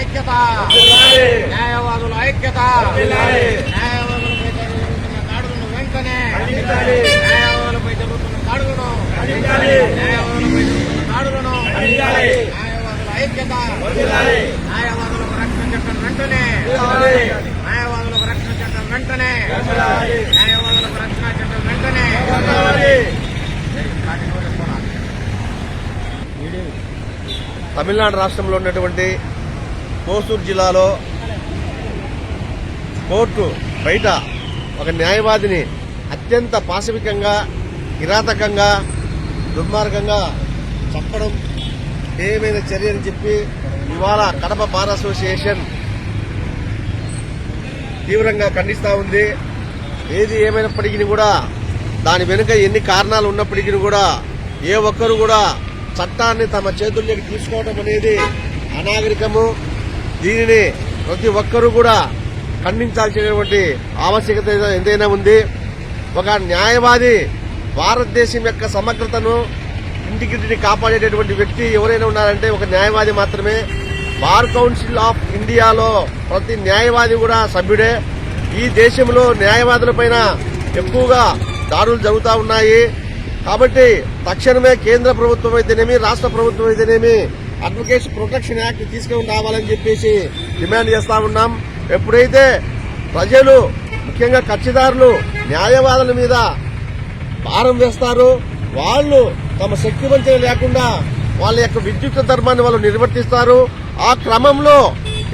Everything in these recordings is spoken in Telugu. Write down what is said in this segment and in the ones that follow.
ఐక్యత! న్యాయవాదుల ఐక్యత! న్యాయవాదులపై జరుగుతున్న దాడులను వెంటనే న్యాయవాదులపై జరుగుతున్న దాడులను న్యాయవాదులపై జరుగుతున్న దాడులను న్యాయవాదుల ఐక్యత! న్యాయవాదులకు రక్షణ చట్టం వెంటనే న్యాయవాదులకు రక్షణ చట్టం వెంటనే న్యాయవాదులకు రక్షణ చట్టం వెంటనే తమిళనాడు రాష్ట్రంలో ఉన్నటువంటి కోసూరు జిల్లాలో కోర్టు బయట ఒక న్యాయవాదిని అత్యంత పాశవికంగా కిరాతకంగా దుర్మార్గంగా చంపడం ఏమైనా చర్య అని చెప్పి ఇవాళ కడప బార్ అసోసియేషన్ తీవ్రంగా ఖండిస్తూ ఉంది. ఏది ఏమైనప్పటికీ కూడా దాని వెనుక ఎన్ని కారణాలు ఉన్నప్పటికీ కూడా ఏ ఒక్కరు కూడా చట్టాన్ని తమ చేతుల్లోకి తీసుకోవడం అనేది అనాగరికము. దీనిని ప్రతి ఒక్కరూ కూడా ఖండించాల్సినటువంటి ఆవశ్యకత ఎంతైనా ఉంది. ఒక న్యాయవాది భారతదేశం యొక్క సమగ్రతను ఇంటిగ్రిటీని కాపాడేటటువంటి వ్యక్తి ఎవరైనా ఉన్నారంటే ఒక న్యాయవాది మాత్రమే. బార్ కౌన్సిల్ ఆఫ్ ఇండియాలో ప్రతి న్యాయవాది కూడా సభ్యుడే. ఈ దేశంలో న్యాయవాదులపైన ఎక్కువగా దాడులు జరుగుతూ ఉన్నాయి. కాబట్టి తక్షణమే కేంద్ర ప్రభుత్వం అయితేనేమి రాష్ట్ర ప్రభుత్వం అయితేనేమి అడ్వకేట్స్ ప్రొటెక్షన్ యాక్ట్ తీసుకొని రావాలని చెప్పేసి డిమాండ్ చేస్తా ఉన్నాం. ఎప్పుడైతే ప్రజలు ముఖ్యంగా కక్షిదారులు న్యాయవాదుల మీద భారం వేస్తారు వాళ్ళు తమ శక్తివంతం లేకుండా వాళ్ళ యొక్క విద్యుత్ ధర్మాన్ని వాళ్ళు నిర్వర్తిస్తారు. ఆ క్రమంలో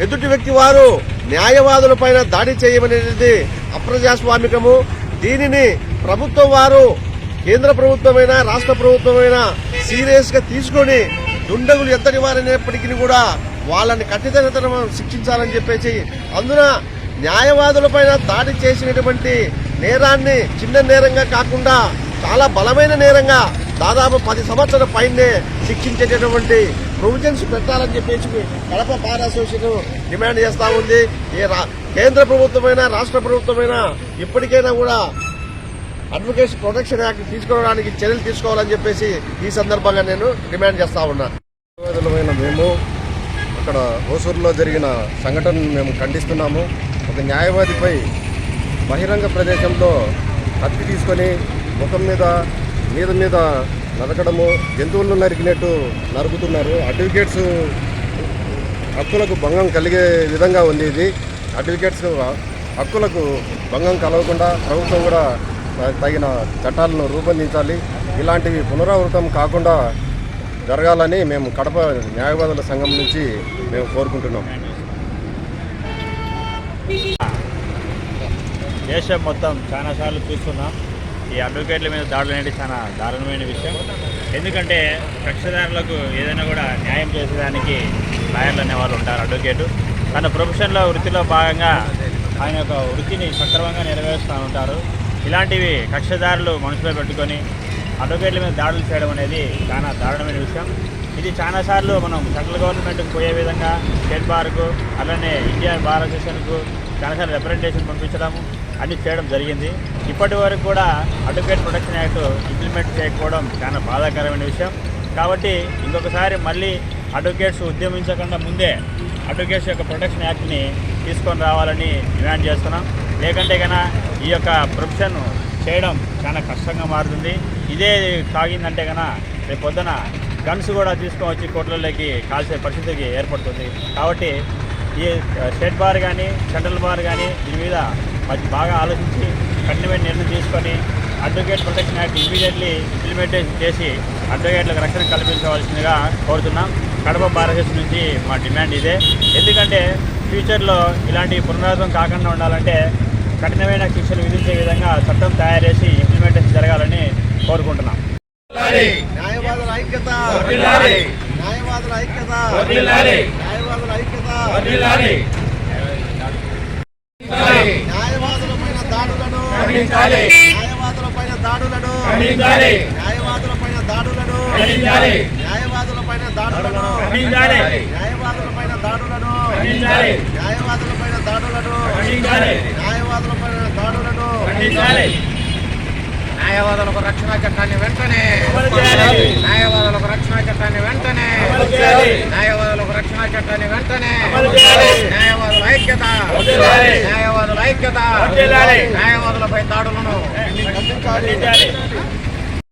ఎదుటి వ్యక్తి వారు న్యాయవాదుల పైన దాడి చేయమనేది అప్రజాస్వామికము. దీనిని ప్రభుత్వం వారు కేంద్ర ప్రభుత్వమైనా రాష్ట్ర ప్రభుత్వమైనా సీరియస్గా తీసుకొని దుండగులు ఎంతటి వారైనప్పటికీ కూడా వాళ్ళని కఠినతరం శిక్షించాలని చెప్పేసి అందున న్యాయవాదులపైన దాడి చేసినటువంటి నేరాన్ని చిన్న నేరంగా కాకుండా చాలా బలమైన నేరంగా దాదాపు పది సంవత్సరాల పైనే శిక్షించేటటువంటి ప్రొవిజన్స్ పెట్టాలని చెప్పేసి కడప బార్ అసోసియేషన్ డిమాండ్ చేస్తా ఉంది. ఏ రా- కేంద్ర ప్రభుత్వమైనా రాష్ట్ర ప్రభుత్వమైనా ఇప్పటికైనా కూడా అడ్వకేట్స్ ప్రొటెక్షన్ యాక్ట్ తీసుకోవడానికి చర్యలు తీసుకోవాలని చెప్పేసి ఈ సందర్భంగా నేను డిమాండ్ చేస్తా ఉన్నా. మేము అక్కడ హోసూరులో జరిగిన సంఘటనను మేము ఖండిస్తున్నాము. ఒక న్యాయవాదిపై బహిరంగ ప్రదేశంలో కత్తి తీసుకొని ముఖం మీద మీద మీద నరకడము జంతువులను నరికినట్టు నరుకుతున్నారు. అడ్వకేట్స్ హక్కులకు భంగం కలిగే విధంగా ఉంది ఇది. అడ్వకేట్స్ హక్కులకు భంగం కలగకుండా ప్రభుత్వం కూడా తగిన చట్టాలను రూపొందించాలి. ఇలాంటివి పునరావృతం కాకుండా జరగాలని మేము కడప న్యాయవాదుల సంఘం నుంచి మేము కోరుకుంటున్నాం. దేశం మొత్తం చాలాసార్లు చూస్తున్నాం. ఈ అడ్వకేట్ల మీద దాడులు అనేది చాలా దారుణమైన విషయం. ఎందుకంటే కక్షదారులకు ఏదైనా కూడా న్యాయం చేసేదానికి లాయర్లు అనే వాళ్ళు ఉంటారు అడ్వకేటు. తన ప్రొఫెషన్లో వృత్తిలో భాగంగా ఆయన యొక్క వృత్తిని సక్రమంగా నెరవేరుస్తూ ఉంటారు. ఇలాంటివి కక్షదారులు మనసులో పెట్టుకొని అడ్వకేట్ల మీద దాడులు చేయడం అనేది చాలా దారుణమైన విషయం. ఇది చాలాసార్లు మనం సెంట్రల్ గవర్నమెంట్కి పోయే విధంగా స్టేట్ బార్కు అలానే ఇండియన్ బార్ అసోసియేషన్కు చాలాసార్లు రిప్రజెంటేషన్ పంపించడం అన్ని చేయడం జరిగింది. ఇప్పటి వరకు కూడా అడ్వకేట్ ప్రొటెక్షన్ యాక్ట్ ఇంప్లిమెంట్ చేయకపోవడం చాలా బాధాకరమైన విషయం. కాబట్టి ఇంకొకసారి మళ్ళీ అడ్వకేట్స్ ఉద్యమించకుండా ముందే అడ్వకేట్స్ యొక్క ప్రొటెక్షన్ యాక్ట్ని తీసుకొని రావాలని డిమాండ్ చేస్తున్నాం. లేకంటే కన్నా ఈ యొక్క ప్రొఫెషన్ చేయడం చాలా కష్టంగా మారుతుంది. ఇదే సాగిందంటే కన్నా రేపు పొద్దున గన్స్ కూడా తీసుకొని వచ్చి కోట్లలోకి కాల్చే పరిస్థితికి ఏర్పడుతుంది. కాబట్టి ఈ స్టేట్ బార్ కానీ సెంట్రల్ బార్ కానీ దీని మీద మంచి బాగా ఆలోచించి కఠినమైన నిర్ణయం తీసుకొని advocate protection act immediately implementation చేసి అడ్వకేట్లకు రక్షణ కల్పించవలసిందిగా కోరుతున్నాం. కడప భారతదేశం నుంచి మా డిమాండ్ ఇదే. ఎందుకంటే ఫ్యూచర్లో ఇలాంటి పునరావృతం కాకుండా ఉండాలంటే కఠినమైన శిక్షలు విధించే విధంగా చట్టం తయారు చేసి ఇంప్లిమెంటేషన్ జరగాలని కోరుకుంటున్నాం. న్యాయవాదుల ఐక్యత. న్యాయవాదుల ఐక్యత. న్యాయవాదుల ఐక్యత. న్యాయవాదుల పైన దాడులను. న్యాయవాదుల పైన దాడులను. న్యాయవాదుల పైన దాడులను. న్యాయవాదుల పైన దాడులను. న్యాయవాదుల పైన దాడులను. దాడులను న్యాయవాదుల పైన దాడులను న్యాయవాదులకు రక్షణ చట్టాన్ని వెంటనే. న్యాయవాదులకు రక్షణ చట్టాన్ని వెంటనే. న్యాయవాదులకు చట్టాన్ని వెంటనే. న్యాయవాదుల ఐక్యత. న్యాయవాదుల ఐక్యత. న్యాయవాదులపై దాడులను ఖండించాలి